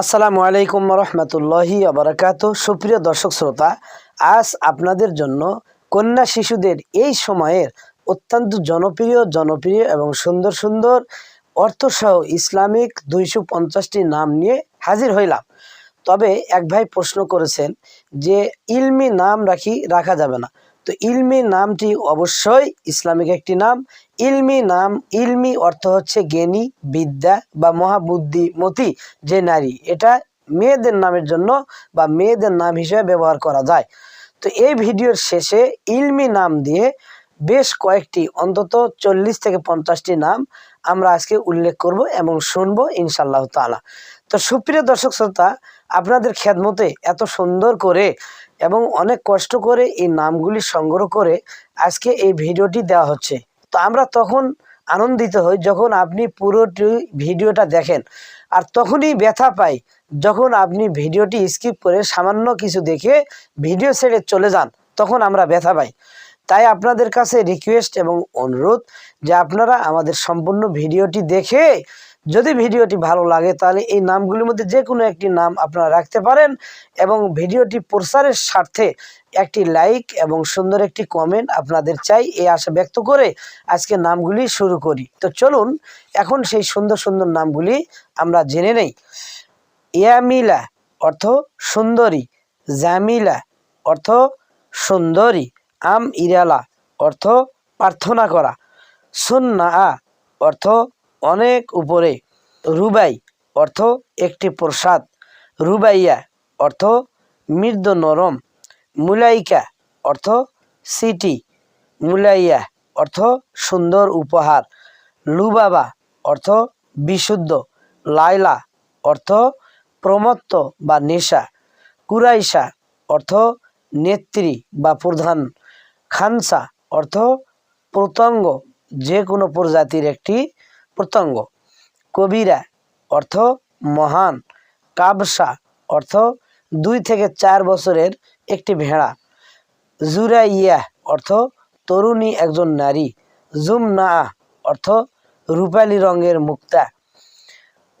আসসালামু আলাইকুম রহমতুল্লাহি আবরাকাত সুপ্রিয় দর্শক শ্রোতা, আজ আপনাদের জন্য কন্যা শিশুদের এই সময়ের অত্যন্ত জনপ্রিয় জনপ্রিয় এবং সুন্দর সুন্দর অর্থসহ ইসলামিক দুইশো পঞ্চাশটি নাম নিয়ে হাজির হইলাম। তবে এক ভাই প্রশ্ন করেছেন যে, ইলমি নাম রাখি, রাখা যাবে না। তো ইলমি নামটি অবশ্যই ইসলামিক একটি নাম। ইলমি নাম, ইলমি অর্থ হচ্ছে জ্ঞানী, বিদ্যা বা মহাবুদ্ধিমতী যে নারী। এটা মেয়েদের নামের জন্য বা মেয়েদের নাম হিসেবে ব্যবহার করা যায়। তো এই ভিডিওর শেষে ইলমি নাম দিয়ে বেশ কয়েকটি, অন্তত চল্লিশ থেকে পঞ্চাশটি নাম আমরা আজকে উল্লেখ করব এবং শুনব ইনশাল্লাহ তালা তো সুপ্রিয় দর্শক শ্রোতা, আপনাদের খেদমতে এত সুন্দর করে এবং অনেক কষ্ট করে এই নামগুলি সংগ্রহ করে আজকে এই ভিডিওটি দেওয়া হচ্ছে। তো আমরা তখন আনন্দিত হই যখন আপনি পুরোটি ভিডিওটা দেখেন আর তখনই ব্যথা পাই যখন আপনি ভিডিওটি স্কিপ করে সামান্য কিছু দেখে ভিডিও ছেড়ে চলে যান, তখন আমরা ব্যথা পাই। তাই আপনাদের কাছে রিকোয়েস্ট এবং অনুরোধ যে আপনারা আমাদের সম্পূর্ণ ভিডিওটি দেখে যদি ভিডিওটি ভালো লাগে, তাহলে এই নামগুলির মধ্যে যে কোনো একটি নাম আপনারা রাখতে পারেন এবং ভিডিওটি প্রচারের স্বার্থে একটি লাইক এবং সুন্দর একটি কমেন্ট আপনাদের চাই, এই আশা ব্যক্ত করে আজকে নামগুলি শুরু করি। তো চলুন, এখন সেই সুন্দর সুন্দর নামগুলি আমরা জেনে নেই। ইয়ামিলা অর্থ সুন্দরী, জামিলা অর্থ সুন্দরী, আম, ইরালা অর্থ প্রার্থনা করা। সুন্না অর্থ অনেক উপরে রুবাই অর্থ একটি প্রসাদ, রুবাইয়া অর্থ মৃদ নরম, মুলাইকা অর্থ সিটি, মুলাইয়া অর্থ সুন্দর উপহার, লুবাবা অর্থ বিশুদ্ধ, লাইলা অর্থ প্রমত্ত বা নেশা, কুরাইশা অর্থ নেত্রী বা প্রধান, খানসা অর্থ প্রত্যঙ্গ, যে কোনো প্রজাতির একটি প্রত্যঙ্গ। কবিরা অর্থ মহান, কাবসা অর্থ দুই থেকে চার বছরের একটি ভেড়া। জুরাইয়া অর্থ তরুণী একজন নারী। জুমনা অর্থ রূপালী রঙের মুক্তা।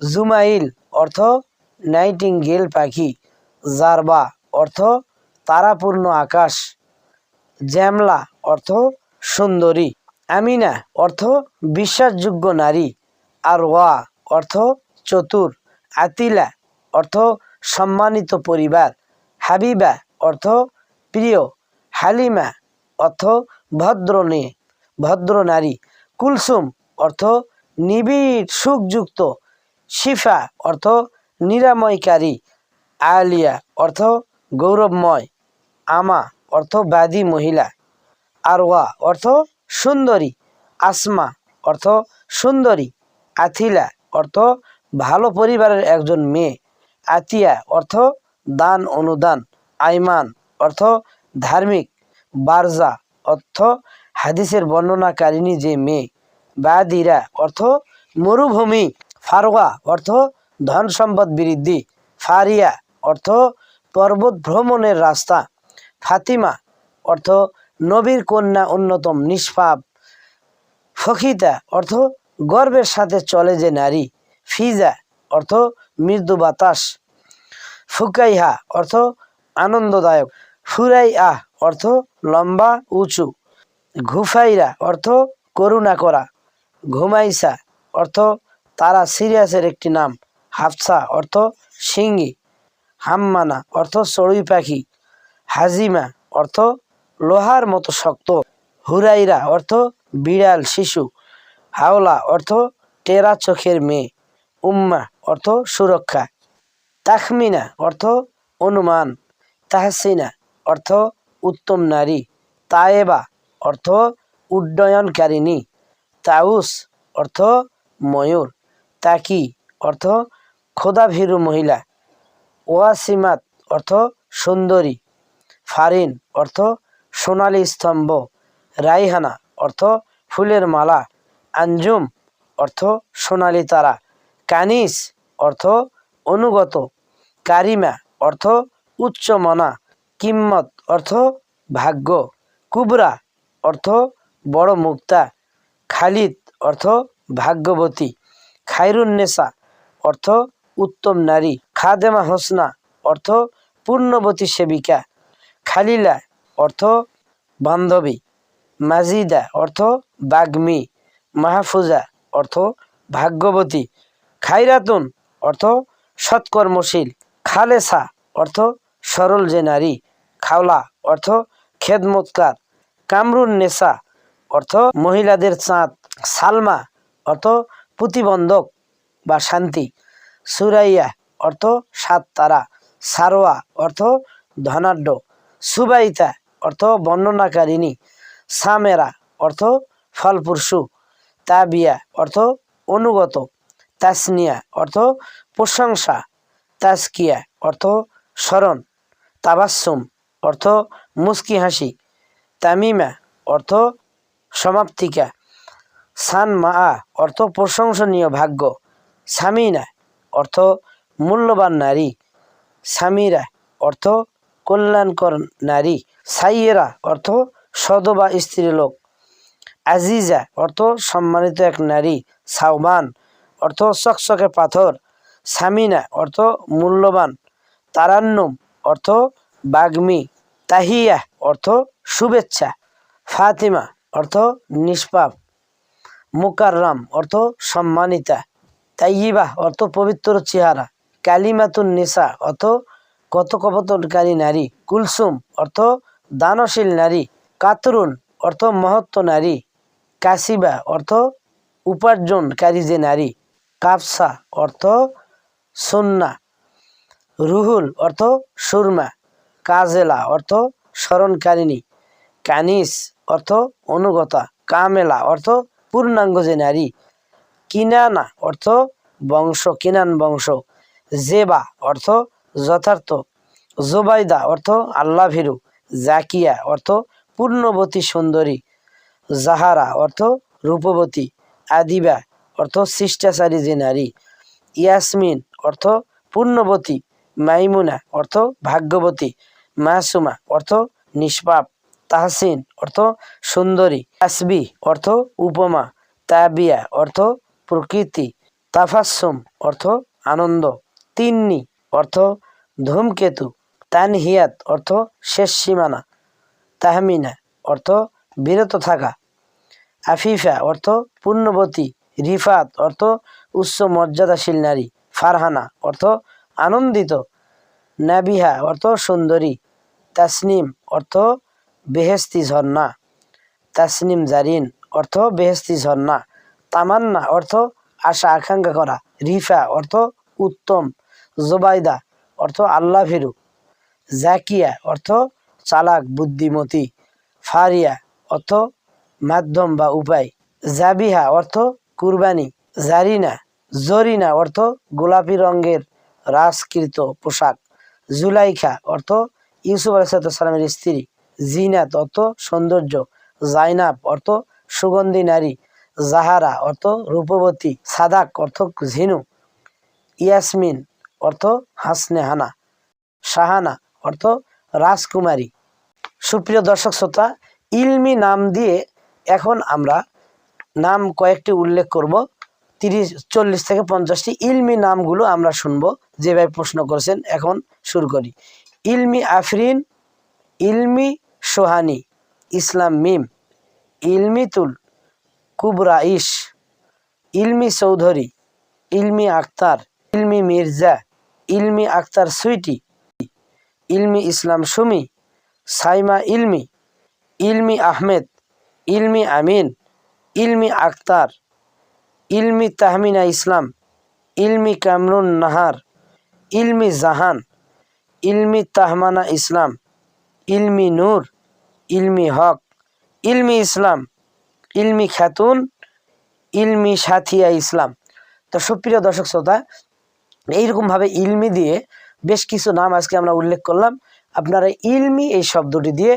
জুমাইল অর্থ নাইটিঙ্গেল পাখি। জারবা অর্থ তারাপূর্ণ আকাশ। জ্যামলা অর্থ সুন্দরী। আমিনা অর্থ বিশ্বাসযোগ্য নারী আর ওয়া অর্থ চতুর। আতিলা অর্থ সম্মানিত পরিবার। হাবিবা অর্থ প্রিয়। হালিমা অর্থ ভদ্র নে, ভদ্র নারী। কুলসুম অর্থ নিবিড়, সুখযুক্ত। শিফা অর্থ নিরাময়কারী। আলিয়া অর্থ গৌরবময়। আমা অর্থ ব্যাধি মহিলা। আরওয়া অর্থ সুন্দরী, আসমা অর্থ সুন্দরী, আথিলা অর্থ ভালো পরিবারের একজন মেয়ে, আতিয়া অর্থ দান অনুদান, আইমান অর্থ ধার্মিক, বারজা অর্থ হাদিসের বর্ণনাকারিণী যে মেয়ে, বাদিরা অর্থ মরুভূমি, ফারোয়া অর্থ ধন সম্পদ বৃদ্ধি, ফারিয়া অর্থ পর্বত ভ্রমণের রাস্তা, ফাতিমা অর্থ নবীর কন্যা অন্যতম নিষ্পাপ। ফখিতা অর্থ গর্বের সাথে চলে যে নারী। ফিজা অর্থ মৃদু বাতাস। ফুকাইহা অর্থ আনন্দদায়ক। ফুরাই আহ অর্থ লম্বা, উঁচু। ঘুফাইরা অর্থ করুণা করা। ঘুমাইসা অর্থ তারা সিরিয়াসের একটি নাম। হাফসা অর্থ সিঙ্গি হাম্মানা অর্থ চড়ুই পাখি। হাজিমা অর্থ লোহার মতো শক্ত। হুরাইরা অর্থ বিড়াল, শিশু। হাওলা অর্থ টেরা চোখের মেয়ে। উম্মা অর্থ সুরক্ষা। তাখমিনা অর্থ অনুমান। তাহসিনা অর্থ উত্তম নারী। তায়েবা অর্থ উড্ডয়নকারিণী। তাউস অর্থ ময়ূর। তাকি অর্থ খোদাভীরু মহিলা। ওয়াসিমাত অর্থ সুন্দরী। ফারিন অর্থ সোনালী স্তম্ভ। রাইহানা অর্থ ফুলের মালা। আঞ্জুম অর্থ সোনালী তারা। কানিস অর্থ অনুগত। কারিমা অর্থ উচ্চমনা কিম্মত অর্থ ভাগ্য। কুবরা অর্থ বড় মুক্তা। খালিদ অর্থ ভাগ্যবতী। খাইরুন্নেসা অর্থ উত্তম নারী। খাদেমা হোসনা অর্থ পূর্ণবতী সেবিকা। খালিলা অর্থ বান্ধবী। মাজিদা অর্থ বাগ্মী। মাহফুজা অর্থ ভাগ্যবতী। খাইরাতুন অর্থ সৎকর্মশীল। খালেসা অর্থ সরল যে নারী। খাওলা অর্থ খেদমতকার। কামরুন নেশা অর্থ মহিলাদের চাঁদ। সালমা অর্থ প্রতিবন্ধক বা শান্তি। সুরাইয়া অর্থ সাত তারা। সারোয়া অর্থ ধনাঢ্য। সুবাইতা অর্থ বর্ণনাকারিণী। সামেরা, অর্থ ফলপুরসু তাবিয়া, অর্থ অনুগত। তাসনিয়া, অর্থ প্রশংসা। তাসকিয়া, অর্থ স্মরণ। তাবাসুম অর্থ মুস্কি হাসি। তামিমা, অর্থ সমাপ্তিকা। সান মা অর্থ প্রশংসনীয় ভাগ্য। সামিনা, অর্থ মূল্যবান নারী। সামিরা, অর্থ কল্যাণকর নারী। সাইয়েরা অর্থ সদবা স্ত্রীলোক আজিজা অর্থ সম্মানিত এক নারী। সাউবান অর্থ চকচকে পাথর। সামিনা অর্থ মূল্যবান। তারান্নুম অর্থ বাগ্মী। তাহিয়া অর্থ শুভেচ্ছা। ফাতিমা অর্থ নিষ্পাপ। মুকাররাম অর্থ সম্মানিতা। তাইয়িবা অর্থ পবিত্র চেহারা। কালিমাতুন নিসা অর্থ কথোপকথনকারী নারী, কুলসুম অর্থ দানশীল নারী, কাতরুন অর্থ মহত্ব নারী কাসিবা অর্থ উপার্জনকারী যে নারী কাপসা অর্থ সুন্না, রুহুল অর্থ সুরমা, কাজেলা অর্থ স্মরণকারিণী, কানিস অর্থ অনুগতা, কামেলা অর্থ পূর্ণাঙ্গ যে নারী, কিনানা অর্থ বংশ, কিনান বংশ, জেবা অর্থ যথার্থ। জোবাইদা অর্থ আল্লাহ ভীরু, জাকিয়া অর্থ পূর্ণবতী সুন্দরী, জাহারা অর্থ রূপবতী, আদিবা অর্থ শিষ্টাচারী যে নারী, ইয়াসমিন অর্থ পূর্ণবতী, মাইমুনা অর্থ ভাগ্যবতী, মাসুমা অর্থ নিষ্পাপ, তাহসিন অর্থ সুন্দরী আসবি অর্থ উপমা, তাবিয়া অর্থ প্রকৃতি তাফাসুম অর্থ আনন্দ, তিন্নি অর্থ ধূমকেতু। তানহিয়াত অর্থ শেষ সীমানা। তাহমিনা অর্থ বিরত থাকা। আফিফা অর্থ পূর্ণবতী। রিফাত অর্থ উচ্চ মর্যাদাশীল নারী। ফারহানা অর্থ আনন্দিত। নাবিহা অর্থ সুন্দরী। তাসনিম অর্থ বেহেস্তি ঝর্ণা। তাসনিম জারিন অর্থ বেহেস্তি ঝর্ণা। তামান্না অর্থ আশা আকাঙ্ক্ষা করা। রিফা অর্থ উত্তম। জোবাইদা, অর্থ আল্লাহ ভীরু জাকিয়া, অর্থ চালাক, বুদ্ধিমতী। ফারিয়া, অর্থ মাধ্যম বা উপায়। জাবিহা, অর্থ কুরবানি। জারিনা, জরিনা, অর্থ গোলাপি রঙের রাজকৃত পোশাক। জুলাইখা, অর্থ ইউসুফ আলাইসালামের স্ত্রী। জিনাত, অর্থ সৌন্দর্য। জাইনাব, অর্থ সুগন্ধি নারী। জাহারা, অর্থ রূপবতী। সাদাক, অর্থ ঝিনু ইয়াসমিন অর্থ হাসনে হানা শাহানা অর্থ রাজকুমারী। সুপ্রিয় দর্শক শ্রোতা, ইলমি নাম দিয়ে এখন আমরা নাম কয়েকটি উল্লেখ করব। তিরিশ, চল্লিশ থেকে পঞ্চাশটি ইলমি নামগুলো আমরা শুনব যেভাবে প্রশ্ন করেছেন, এখন শুরু করি। ইলমি আফরিন, ইলমি সোহানি, ইসলাম মিম, ইলমি তুল, কুবরা ইস ইলমি চৌধুরী, ইলমি আক্তার, ইলমি মির্জা ইলমি আক্তার সুইটি, ইলমি ইসলাম সুমি, সাইমা ইলমি ইলমি আহমেদ, ইলমি আমিন, ইলমি আক্তার ইলমি তাহমিনা ইসলাম, ইলমি কামরুন নাহার, ইলমি জাহান, ইলমি তাহমানা ইসলাম, ইলমি নূর, ইলমি হক, ইলমি ইসলাম, ইলমি খাতুন, ইলমি সাথিয়া ইসলাম। তো সুপ্রিয় দর্শক শ্রোতা এইরকমভাবে ইলমি দিয়ে বেশ কিছু নাম আজকে আমরা উল্লেখ করলাম। আপনারা ইলমি এই শব্দটি দিয়ে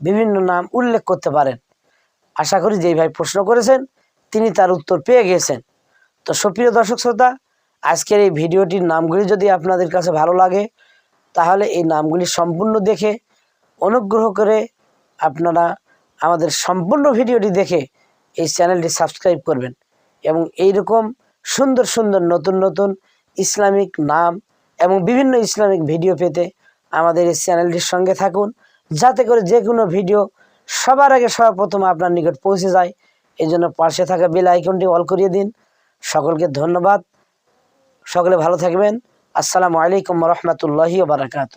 বিভিন্ন নাম উল্লেখ করতে পারেন। আশা করি যেই ভাই প্রশ্ন করেছেন, তিনি তার উত্তর পেয়ে গেছেন। তো সুপ্রিয় দর্শক শ্রোতা, আজকের এই ভিডিওটির নামগুলি যদি আপনাদের কাছে ভালো লাগে, তাহলে এই নামগুলি সম্পূর্ণ দেখে, অনুগ্রহ করে আপনারা আমাদের সম্পূর্ণ ভিডিওটি দেখে এই চ্যানেলটি সাবস্ক্রাইব করবেন এবং এই রকম সুন্দর সুন্দর নতুন নতুন ইসলামিক নাম এবং বিভিন্ন ইসলামিক ভিডিও পেতে আমাদের এই চ্যানেলটির সঙ্গে থাকুন। যাতে করে যে কোনো ভিডিও সবার আগে সর্বপ্রথম আপনার নিকট পৌঁছে যায়। এই জন্য পাশে থাকা বেল আইকনটি অল করিয়ে দিন। সকলকে ধন্যবাদ। সকলে ভালো থাকবেন। আসসালামু আলাইকুম রহমতুল্লাহি বারাকাতু